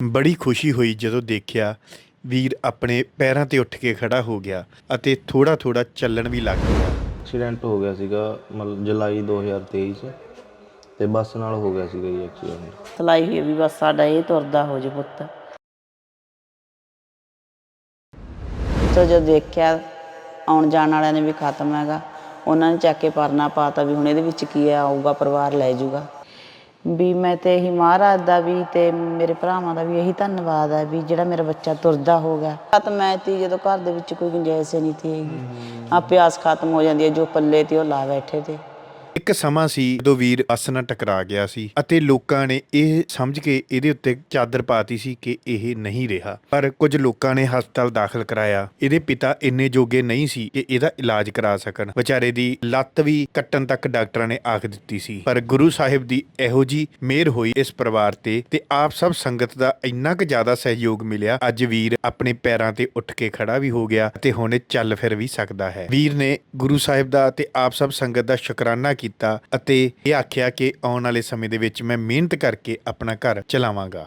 ਬੜੀ ਖੁਸ਼ੀ ਹੋਈ ਜਦੋਂ ਦੇਖਿਆ ਵੀਰ ਆਪਣੇ ਪੈਰਾਂ ਤੇ ਉੱਠ ਕੇ ਖੜਾ ਹੋ ਗਿਆ ਅਤੇ ਥੋੜਾ ਥੋੜਾ ਚੱਲਣ ਵੀ ਲੱਗ ਗਿਆ ਐਕਸੀਡੈਂਟ ਹੋ ਗਿਆ ਸੀਗਾ ਮਤਲਬ ਜੁਲਾਈ 2023 ਚ ਤੇ ਬੱਸ ਨਾਲ ਹੋ ਗਿਆ ਸੀਗਾ ਜੀ ਐਕਸੀਡੈਂਟ ਤਲਾਈ ਹੋਈ ਵੀ ਬਸ ਸਾਡਾ ਇਹ ਤੁਰਦਾ ਹੋ ਜੇ ਪੁੱਤ। ਤੋ ਜਦ ਦੇਖਿਆ ਆਉਣ ਜਾਣ ਵਾਲਿਆਂ ਨੇ ਵੀ ਖਤਮ ਹੈਗਾ ਉਹਨਾਂ ਨੇ ਚੱਕ ਕੇ ਪਰਨਾ ਪਾਤਾ ਵੀ ਹੁਣ ਇਹਦੇ ਵਿੱਚ ਕੀ ਆਊਗਾ ਪਰਿਵਾਰ ਲੈ ਜਾਊਗਾ ਵੀ ਮੈਂ ਤੇ ਇਹੀ ਮਹਾਰਾਜ ਦਾ ਵੀ ਤੇ ਮੇਰੇ ਭਰਾਵਾਂ ਦਾ ਵੀ ਇਹੀ ਧੰਨਵਾਦ ਹੈ ਵੀ ਜਿਹੜਾ ਮੇਰਾ ਬੱਚਾ ਤੁਰਦਾ ਹੋ ਗਿਆ। ਖਤਮ ਮੈਂ ਤੀ ਜਦੋਂ ਘਰ ਦੇ ਵਿੱਚ ਕੋਈ ਗੁੰਜਾਇਸ਼ ਹੀ ਨਹੀਂ ਤੀ ਹੈਗੀ। ਆ ਪਿਆਸ ਖਤਮ ਹੋ ਜਾਂਦੀ ਹੈ ਜੋ ਪੱਲੇ ਤੇ ਉਹ ਲਾ ਬੈਠੇ ਤੇ। ਇੱਕ ਸਮਾਂ ਸੀ ਜਦੋਂ ਵੀਰ ਬੱਸ ਨਾਲ ਟਕਰਾ ਗਿਆ ਸੀ ਅਤੇ ਲੋਕਾਂ ਨੇ ਇਹ ਸਮਝ ਕੇ ਇਹਦੇ ਉੱਤੇ ਚਾਦਰ ਪਾਤੀ ਸੀ ਕਿ ਇਹ ਨਹੀਂ ਰਿਹਾ। ਪਰ ਕੁਝ ਲੋਕਾਂ ਨੇ ਹਸਪਤਾਲ ਦਾਖਲ ਕਰਾਇਆ। ਇਹਦੇ ਪਿਤਾ ਇੰਨੇ ਜੋਗੇ ਨਹੀਂ ਸੀ ਕਿ ਇਹਦਾ ਇਲਾਜ ਕਰਾ ਸਕਣ। ਵਿਚਾਰੇ ਦੀ ਲੱਤ ਵੀ ਕੱਟਣ ਤੱਕ ਡਾਕਟਰਾਂ ਨੇ ਆਖ ਦਿੱਤੀ ਸੀ। ਪਰ ਗੁਰੂ ਸਾਹਿਬ ਦੀ ਇਹੋ ਜੀ ਮਿਹਰ ਹੋਈ ਇਸ ਪਰਿਵਾਰ ਤੇ ਤੇ ਆਪ ਸਭ ਸੰਗਤ ਦਾ ਇੰਨਾ ਕੁ ਜ਼ਿਆਦਾ ਸਹਿਯੋਗ ਮਿਲਿਆ, ਅੱਜ ਵੀਰ ਆਪਣੇ ਪੈਰਾਂ ਤੇ ਉੱਠ ਕੇ ਖੜਾ ਵੀ ਹੋ ਗਿਆ ਤੇ ਹੁਣ ਚੱਲ ਫਿਰ ਵੀ ਸਕਦਾ ਹੈ। ਵੀਰ ਨੇ ਗੁਰੂ ਸਾਹਿਬ ਦਾ ਤੇ ਆਪ ਸਭ ਸੰਗਤ ਦਾ ਸ਼ੁਕਰਾਨਾ ਕੀਤਾ। ਕੀਤਾ ਅਤੇ ਇਹ ਆਖਿਆ ਕਿ ਆਉਣ ਵਾਲੇ ਸਮੇਂ ਦੇ ਵਿੱਚ ਮੈਂ ਮਿਹਨਤ ਕਰਕੇ ਆਪਣਾ ਘਰ ਚਲਾਵਾਂਗਾ।